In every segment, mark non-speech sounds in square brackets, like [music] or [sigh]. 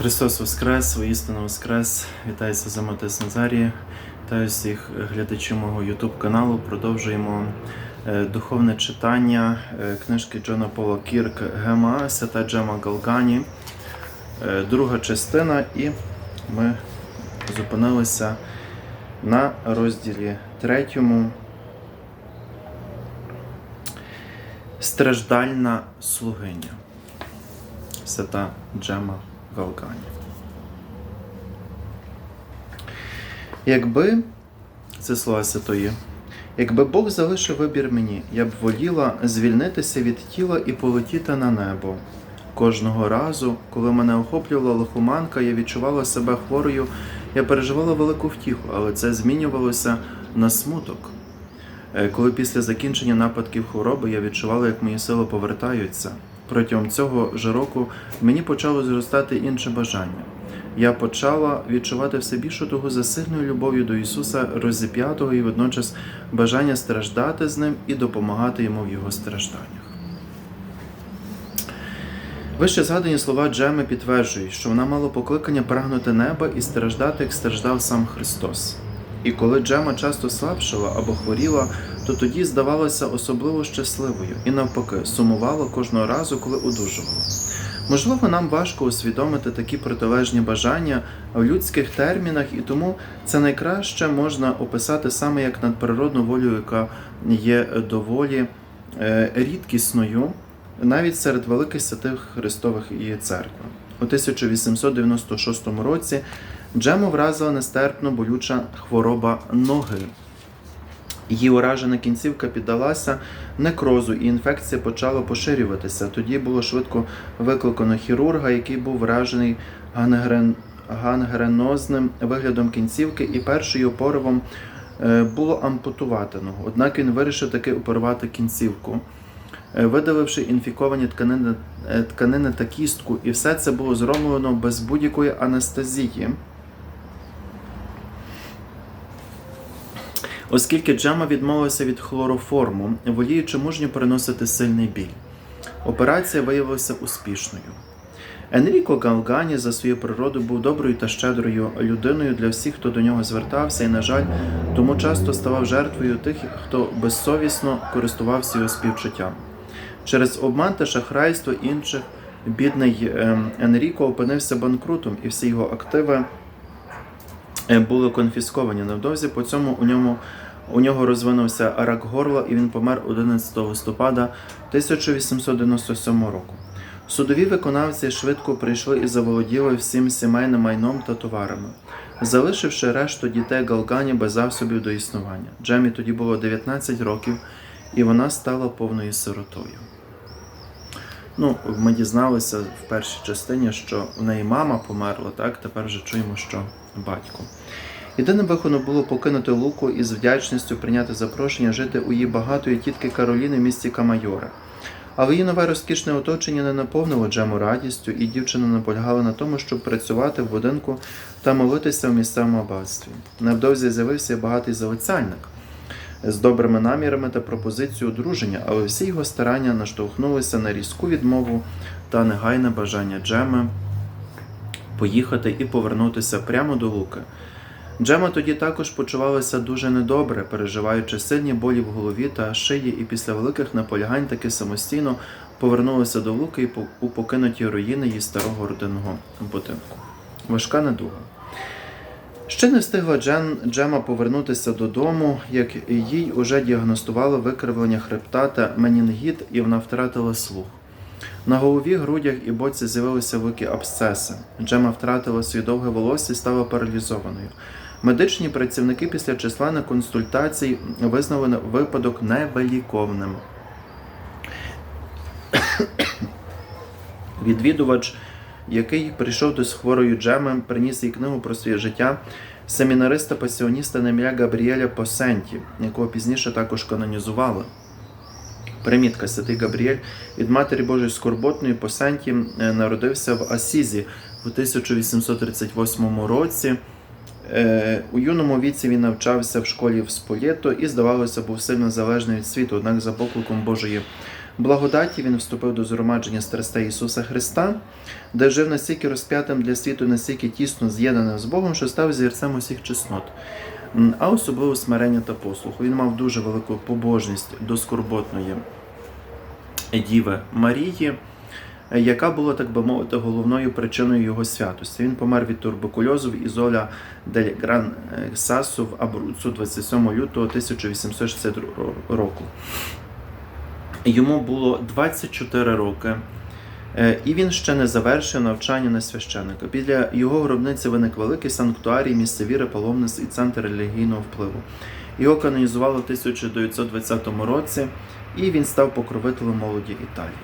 Христос Воскрес, воістину Воскрес. Вітаю за Матис Назарії. Вітаю всіх глядачів мого YouTube каналу. Продовжуємо е, духовне читання е, книжки Джона Пола Кірк Гема Свята Джема Галгані. Е, Друга частина, і ми зупинилися на розділі третьому. Страждальна слугиня. Свята Джема Галгані. Якби, це слова святої, якби Бог залишив вибір мені, я б воліла звільнитися від тіла і полетіти на небо. Кожного разу, коли мене охоплювала лихоманка, я відчувала себе хворою, я переживала велику втіху, але це змінювалося на смуток. Е, Коли після закінчення нападків хвороби я відчувала, як мої сили повертаються. Протягом цього ж року мені почало зростати інше бажання. Я почала відчувати все більшу того за сильною любов'ю до Ісуса розіп'ятого і водночас бажання страждати з ним і допомагати йому в його стражданнях. Вище згадані слова Джеми підтверджують, що вона мала покликання прагнути неба і страждати, як страждав сам Христос. І коли Джема часто слабшала або хворіла, то тоді здавалася особливо щасливою і навпаки сумувала кожного разу, коли одужувала. Можливо, нам важко усвідомити такі протилежні бажання в людських термінах, і тому це найкраще можна описати саме як надприродну волю, яка є доволі е, рідкісною навіть серед великих святих Христових і церкви. У 1896 році Джему вразила нестерпно болюча хвороба ноги. Її уражена кінцівка піддалася некрозу, і інфекція почала поширюватися. Тоді було швидко викликано хірурга, який був вражений гангрен... гангренозним виглядом кінцівки, і першою поривом е, було ампутувати ногу. Однак він вирішив таки оперувати кінцівку, е, видаливши інфіковані тканини, е, тканини та кістку, і все це було зроблено без будь-якої анестезії. Оскільки Джема відмовилася від хлороформу, воліючи мужньо переносити сильний біль. Операція виявилася успішною. Енріко Галгані за свою природу був доброю та щедрою людиною для всіх, хто до нього звертався, і, на жаль, тому часто ставав жертвою тих, хто безсовісно користувався його співчуттям. Через обман та шахрайство інших бідний ем, Енріко опинився банкрутом, і всі його активи були конфісковані. Невдовзі по цьому у ньому у нього розвинувся рак горла, і він помер 11 листопада 1897 року. Судові виконавці швидко прийшли і заволоділи всім сімейним майном та товарами, залишивши решту дітей Галгані без засобів до існування. Джемі тоді було 19 років, і вона стала повною сиротою. Ну, ми дізналися в першій частині, що в неї мама померла, так? Тепер вже чуємо, що батько. Єдиним виходом було покинути Луку і з вдячністю прийняти запрошення жити у її багатої тітки Кароліни в місті Камайоре. Але її нове розкішне оточення не наповнило Джему радістю, і дівчина наполягала на тому, щоб працювати в будинку та молитися в місцевому аббатстві. Невдовзі з'явився багатий залицяльник з добрими намірами та пропозицією одруження, але всі його старання наштовхнулися на різку відмову та негайне бажання Джеми поїхати і повернутися прямо до Луки. Джема тоді також почувалася дуже недобре, переживаючи сильні болі в голові та шиї, і після великих наполягань таки самостійно повернулася до Луки у покинуті руїни її старого родинного будинку. Важка недуга. Ще не встигла Джен, Джема повернутися додому, як їй уже діагностували викривлення хребта та менінгіт, і вона втратила слух. На голові, грудях і боці з'явилися великі абсцеси. Джема втратила своє довге волосся і стала паралізованою. Медичні працівники після численних консультацій визнали випадок невиліковним. [coughs] Відвідувач, який прийшов до хворої Джеми, приніс їй книгу про своє життя семінариста пасіоніста Нем'я Габріеля Посенті, якого пізніше також канонізували. Примітка Святий Габріель від Матері Божої Скорботної Посенті е, народився в Асізі в 1838 році. Е, У юному віці він навчався в школі в Сполєто і, здавалося, був сильно залежний від світу, однак за покликом Божої благодаті він вступив до згромадження страстей Ісуса Христа, де жив настільки розп'ятим для світу, настільки тісно з'єднаним з Богом, що став зірцем усіх чеснот, а особливо смирення та послуху. Він мав дуже велику побожність до скорботної Діви Марії, яка була, так би мовити, головною причиною його святості. Він помер від туберкульозу в Ізоля дель Гран е, Сасу в Абруцу 27 лютого 1860 року. Йому було 24 роки, е, і він ще не завершив навчання на священника. Біля його гробниці виник великий санктуарій, місце віри, паломництв і центр релігійного впливу. Його канонізували в 1920 році, і він став покровителем молоді Італії.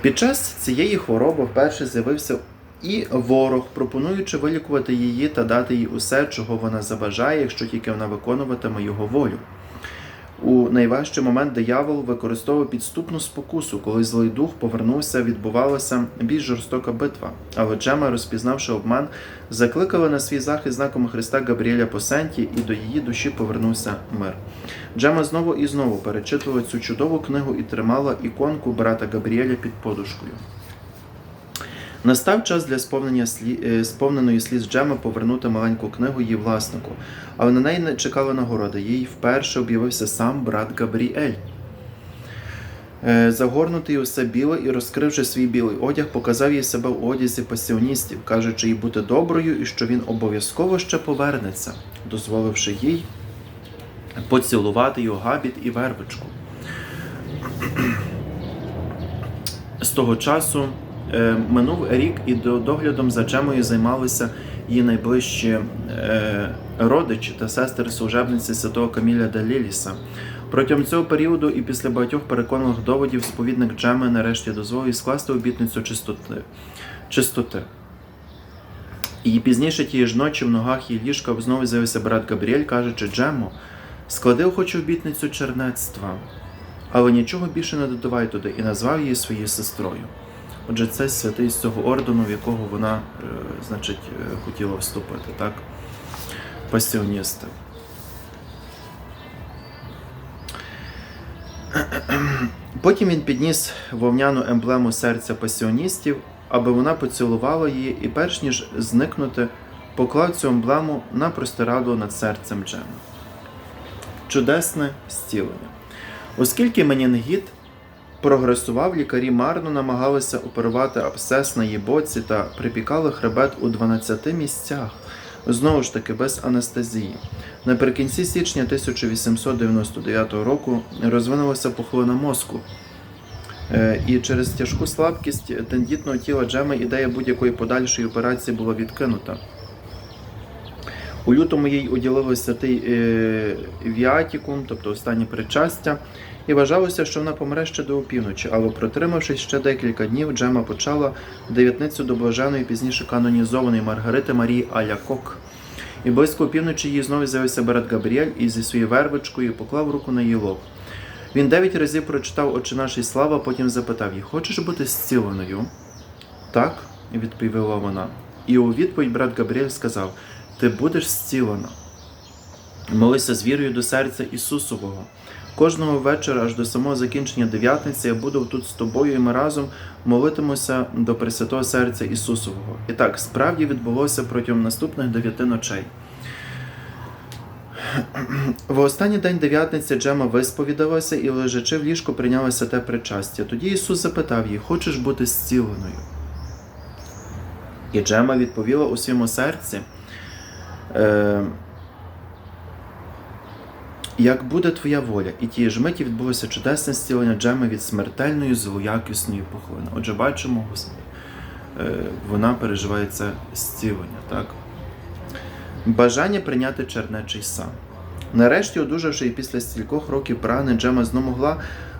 Під час цієї хвороби вперше з'явився і ворог, пропонуючи вилікувати її та дати їй усе, чого вона забажає, якщо тільки вона виконуватиме його волю. У найважчий момент диявол використовував підступну спокусу, коли злий дух повернувся, відбувалася більш жорстока битва. Але Джема, розпізнавши обман, закликала на свій захист знаком Христа Габріеля Посенті, і до її душі повернувся мир. Джема знову і знову перечитувала цю чудову книгу і тримала іконку брата Габріеля під подушкою. Настав час для сповнення слі... е, сповненої сліз Джеми повернути маленьку книгу її власнику, але на неї не чекала нагорода. Їй вперше об'явився сам брат Габріель. Е, Загорнутий усе біле і розкривши свій білий одяг, показав їй себе в одязі пасіоністів, кажучи їй бути доброю і що він обов'язково ще повернеться, дозволивши їй поцілувати його габіт і вервичку. [clears throat] З того часу минув рік, і до доглядом за Джемою займалися її найближчі е, родичі та сестри служебниці святого Каміля де Ліліса. Протягом цього періоду і після багатьох переконливих доводів сповідник Джеми нарешті дозволив скласти обітницю чистоти. чистоти. І пізніше тієї ж ночі в ногах її ліжка знову з'явився брат Габріель, кажучи, Джемо, склади охочу обітницю чернецтва, але нічого більше не додавай туди, і назвав її своєю сестрою. Отже, це святий з цього ордену, в якого вона, е, значить, е, хотіла вступити, так? Пасіоністи. Потім він підніс вовняну емблему серця пасіоністів, аби вона поцілувала її і, перш ніж зникнути, поклав цю емблему на простирадло над серцем Джема. Чудесне зцілення. Оскільки менінгіт прогресував, лікарі марно намагалися оперувати абсцес на її боці та припікали хребет у 12 місцях, знову ж таки без анестезії. Наприкінці січня 1899 року розвинулася пухлина мозку. Е, І через тяжку слабкість тендітного тіла Джеми ідея будь-якої подальшої операції була відкинута. У лютому їй уділили святий е, віатікум, тобто останнє причастя, і вважалося, що вона помре ще до опівночі, але протримавшись ще декілька днів, Джема почала дев'ятницю до блаженої, пізніше канонізованої Маргарити Марії Алякок. І близько опівночі їй знову з'явився брат Габріель і зі своєю вервичкою поклав руку на її лоб. Він дев'ять разів прочитав «Отче наш слава, потім запитав її, хочеш бути зціленою? Так, відповіла вона. І у відповідь брат Габріель сказав: Ти будеш зцілена. Молися з вірою до серця Ісусового. Кожного вечора, аж до самого закінчення дев'ятниці, я буду тут з тобою, і ми разом молитимося до Пресвятого серця Ісусового. І так, справді відбулося протягом наступних дев'яти ночей. В останній день дев'ятниці Джема висповідалася і, лежачи в ліжку, прийняла святе причастя. Тоді Ісус запитав її: Хочеш бути зціленою? І Джема відповіла у своєму серці. Е, як буде твоя воля, і тієї ж миті відбулося чудесне зцілення Джеми від смертельної злоякісної пухлини. Отже, бачимо, е, вона переживає це зцілення, так? Бажання прийняти чернечий сан. Нарешті, одужавши і після стількох років прагне, Джема знову могла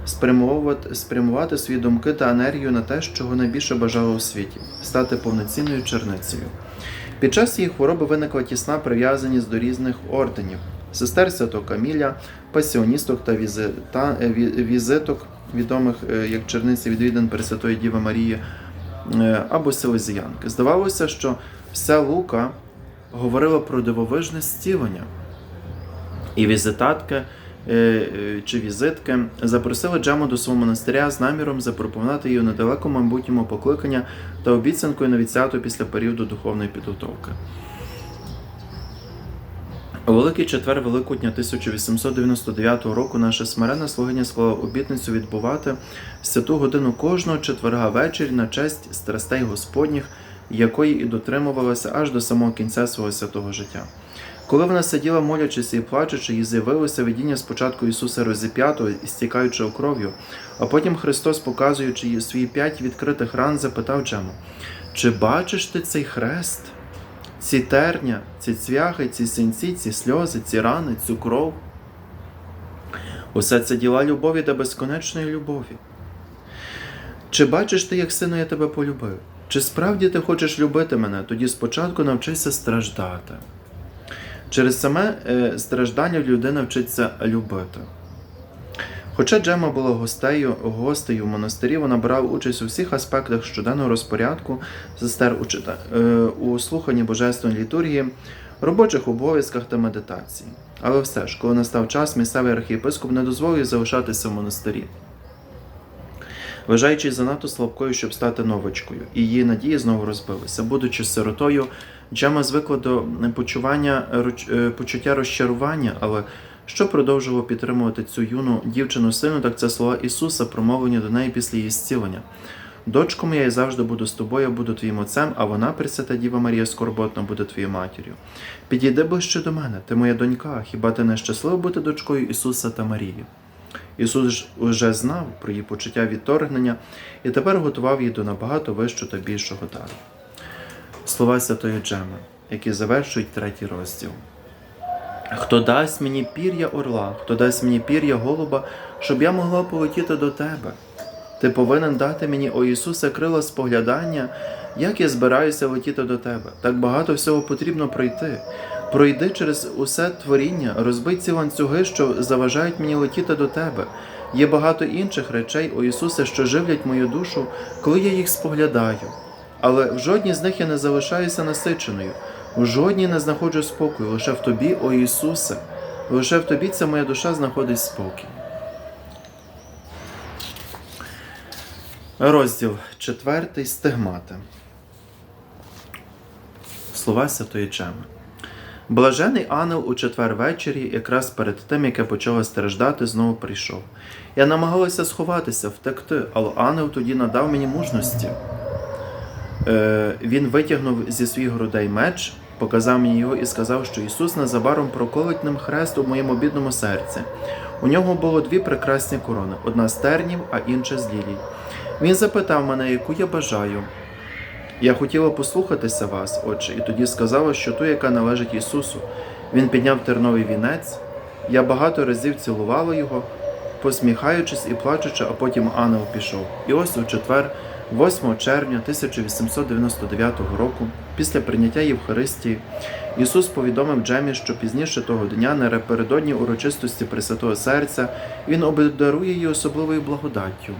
спрямовувати, спрямувати свої думки та енергію на те, чого найбільше бажала у світі стати повноцінною черницею. Під час її хвороби виникла тісна прив'язаність до різних орденів сестер Святого Каміля, пасіоністок та візита, е, візиток, відомих е, як черниці відвідин Пресвятої Діви Марії е, або селезіянки. Здавалося, що вся Лука говорила про дивовижне зцілення. І візитатки чи візитки, запросили Джему до свого монастиря з наміром запропонувати їй у недалекому майбутньому покликання та обіцянкою на відсяту після періоду духовної підготовки. У Великий четвер Великодня 1899 року наша смиренна слугиня склала обітницю відбувати святу годину кожного четверга ввечері на честь страстей Господніх, якої і дотримувалася аж до самого кінця свого святого життя. Коли вона сиділа, молячись і плачучи, їй з'явилося видіння спочатку Ісуса розіп'ятого і стікаючого кров'ю, а потім Христос, показуючи їй свої п'ять відкритих ран, запитав Джему: Чи бачиш ти цей хрест? Ці терня, ці цвяхи, ці синці, ці сльози, ці рани, цю кров. Усе це діла любові та безконечної любові. Чи бачиш ти, як сину я тебе полюбив? Чи справді ти хочеш любити мене? Тоді спочатку навчися страждати. Через саме е, страждання людина вчиться любити. Хоча Джема була гостею, гостею в монастирі, вона брала участь у всіх аспектах щоденного розпорядку сестер у, е, у слуханні божественної літургії, робочих обов'язках та медитації. Але все ж, коли настав час, місцевий архієпископ не дозволив залишатися в монастирі. Вважаючи занадто слабкою, щоб стати новичкою, і її надії знову розбилися. Будучи сиротою, Джема звикла до почування, е, почуття розчарування, але що продовжувало підтримувати цю юну дівчину сину, так це слова Ісуса, промовлені до неї після її зцілення. Дочко моя, я завжди буду з тобою, буду твоїм отцем, а вона, Пресвята Діва Марія, скорботно буде твоєю матір'ю. Підійди ближче до мене, ти моя донька, хіба ти не щаслива бути дочкою Ісуса та Марії? Ісус ж уже знав про її почуття відторгнення і тепер готував її до набагато вищого та більшого дару. Слова Святої Джеми, які завершують третій розділ. Хто дасть мені пір'я орла, хто дасть мені пір'я голуба, щоб я могла полетіти до тебе. Ти повинен дати мені, о Ісусе, крила споглядання, як я збираюся летіти до тебе. Так багато всього потрібно пройти. Пройди через усе творіння, розбий ці ланцюги, що заважають мені летіти до тебе. Є багато інших речей, о Ісусе, що живлять мою душу, коли я їх споглядаю. Але в жодній з них я не залишаюся насиченою, в жодній не знаходжу спокою, лише в тобі, о Ісусе, лише в тобі ця моя душа знаходить спокій. Розділ четвертий стигмати. Слова Святої Чеми. Блажений ангел у четвер ввечері, якраз перед тим, як я почала страждати, знову прийшов. Я намагалася сховатися, втекти, але ангел тоді надав мені мужності. Е, він витягнув зі своїх грудей меч, показав мені його і сказав, що Ісус незабаром проколить ним хрест у моєму бідному серці. У нього було дві прекрасні корони: одна з тернів, а інша з лілій. Він запитав мене, яку я бажаю. Я хотіла послухатися вас, отче, і тоді сказала, що ту, яка належить Ісусу. Він підняв терновий вінець. Я багато разів цілувала його, посміхаючись і плачучи, а потім ангел пішов. І ось у четвер, 8 червня 1899 року, після прийняття Євхаристії, Ісус повідомив Джемі, що пізніше того дня, напередодні урочистості Пресвятого Серця, Він обдарує її особливою благодаттю.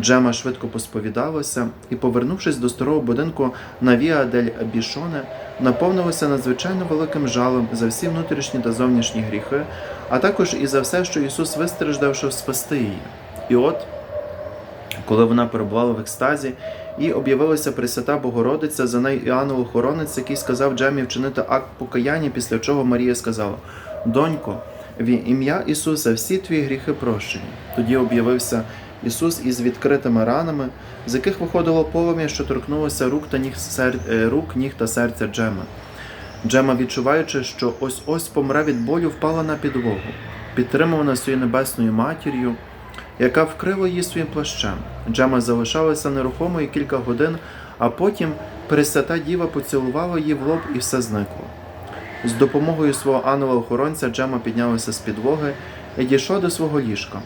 Джема швидко посповідалася і, повернувшись до старого будинку на Віа дель Бішоне, наповнилася надзвичайно великим жалем за всі внутрішні та зовнішні гріхи, а також і за все, що Ісус вистраждав, щоб спасти її. І от, коли вона перебувала в екстазі, і об'явилася Пресвята Богородиця, за нею і ангел-охоронець, який сказав Джемі вчинити акт покаяння, після чого Марія сказала: Донько, в ім'я Ісуса всі твої гріхи прощені. Тоді об'явився Ісус із відкритими ранами, з яких виходило полум'я, що торкнулося рук та ніг, сер... е, рук, ніг та серця Джема. Джема, відчуваючи, що ось ось помре від болю, впала на підлогу, підтримувана своєю небесною матір'ю, яка вкрила її своїм плащем. Джема залишалася нерухомою кілька годин, а потім Пресвята Діва поцілувала її в лоб і все зникло. З допомогою свого ангела-охоронця Джема піднялася з підлоги і дійшла до свого ліжка.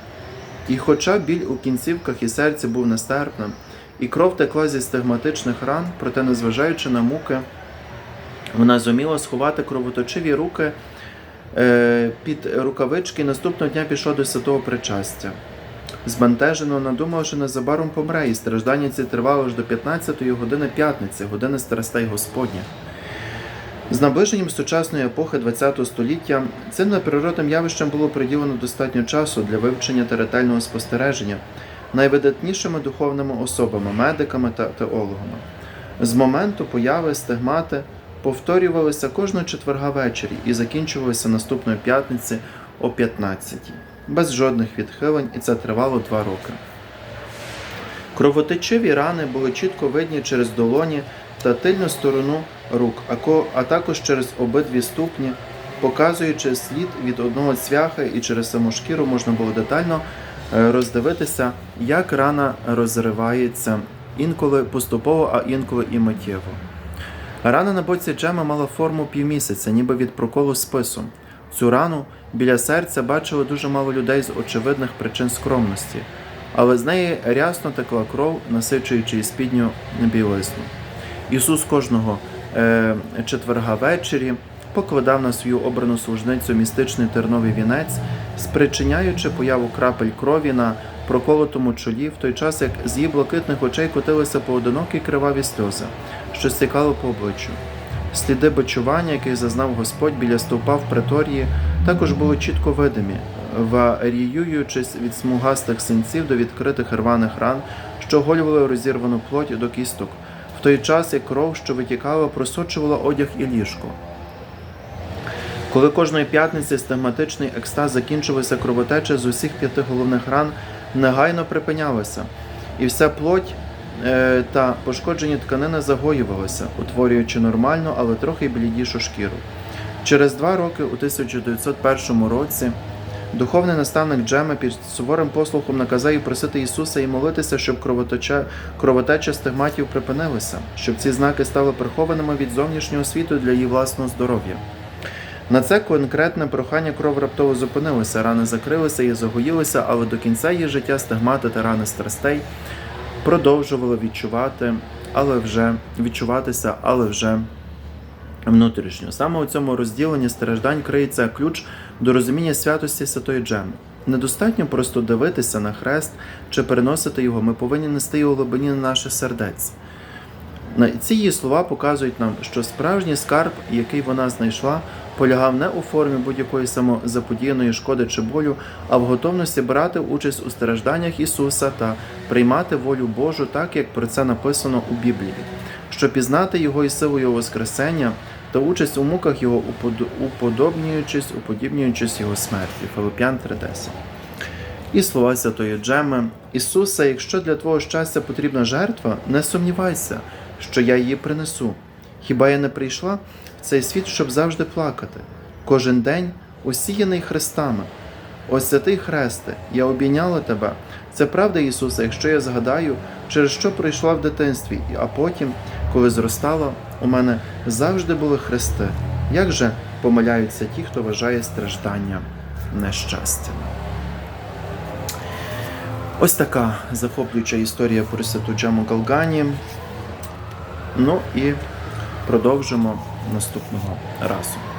І хоча біль у кінцівках і серці був нестерпним, і кров текла зі стигматичних ран, проте, незважаючи на муки, вона зуміла сховати кровоточиві руки е, під рукавички і наступного дня пішла до святого причастя. Збентежено вона думала, що незабаром помре, і страждання ці тривало аж до 15-ї години п'ятниці, години страстей Господня. З наближенням сучасної епохи ХХ століття цим неприродним явищам було приділено достатньо часу для вивчення та ретельного спостереження найвидатнішими духовними особами, медиками та теологами. З моменту появи стигмати повторювалися кожного четверга ввечері і закінчувалися наступної п'ятниці о 15 без жодних відхилень, і це тривало два роки. Кровотечиві рани були чітко видні через долоні та тильну сторону рук, а також через обидві ступні, показуючи слід від одного цвяха, і через саму шкіру можна було детально е, роздивитися, як рана розривається інколи поступово, а інколи і миттєво. Рана на боці Джема мала форму півмісяця, ніби від проколу спису. Цю рану біля серця бачили дуже мало людей з очевидних причин скромності, але з неї рясно текла кров, насичуючи і спідню білизну. Ісус кожного е, четверга ввечері покладав на свою обрану служницю містичний терновий вінець, спричиняючи появу крапель крові на проколотому чолі, в той час як з її блакитних очей котилися поодинокі криваві сльози, що стікали по обличчю. Сліди бичування, яких зазнав Господь біля стовпа в преторії, також були чітко видимі, варіюючись від смугастих синців до відкритих рваних ран, що оголювали розірвану плоть до кісток, в той час як кров, що витікала, просочувала одяг і ліжко. Коли кожної п'ятниці стигматичний екстаз закінчувався кровотеча з усіх п'яти головних ран, негайно припинялася, і вся плоть та пошкоджені тканини загоювалися, утворюючи нормальну, але трохи блідішу шкіру. Через два роки, у 1901 році, духовний наставник Джема під суворим послухом наказав просити Ісуса і молитися, щоб кровотеча, стигматів припинилася, щоб ці знаки стали прихованими від зовнішнього світу для її власного здоров'я. На це конкретне прохання кров раптово зупинилася, рани закрилися і загоїлися, але до кінця її життя стигмати та рани страстей продовжували відчувати, але вже відчуватися, але вже внутрішньо. Саме у цьому розділенні страждань криється ключ до розуміння святості Святої Джеми. Недостатньо просто дивитися на хрест чи переносити його. Ми повинні нести його глибині на наших сердець. Ці її слова показують нам, що справжній скарб, який вона знайшла, полягав не у формі будь-якої самозаподіяної шкоди чи болю, а в готовності брати участь у стражданнях Ісуса та приймати волю Божу, так як про це написано у Біблії, щоб пізнати Його і силу Його Воскресення та участь у муках Його, уподобнюючись, уподібнюючись Його смерті. Филип'ян 3.10. І слова святої Джеми. Ісусе, якщо для Твого щастя потрібна жертва, не сумнівайся, що я її принесу. Хіба я не прийшла в цей світ, щоб завжди плакати? Кожен день усіяний хрестами. Ось святий хресте, я обійняла тебе. Це правда, Ісусе, якщо я згадаю, через що прийшла в дитинстві, а потім, коли зростала, у мене завжди були хрести. Як же помиляються ті, хто вважає страждання нещастям? Ось така захоплююча історія про святу Джему Галгані. Ну і продовжимо наступного разу.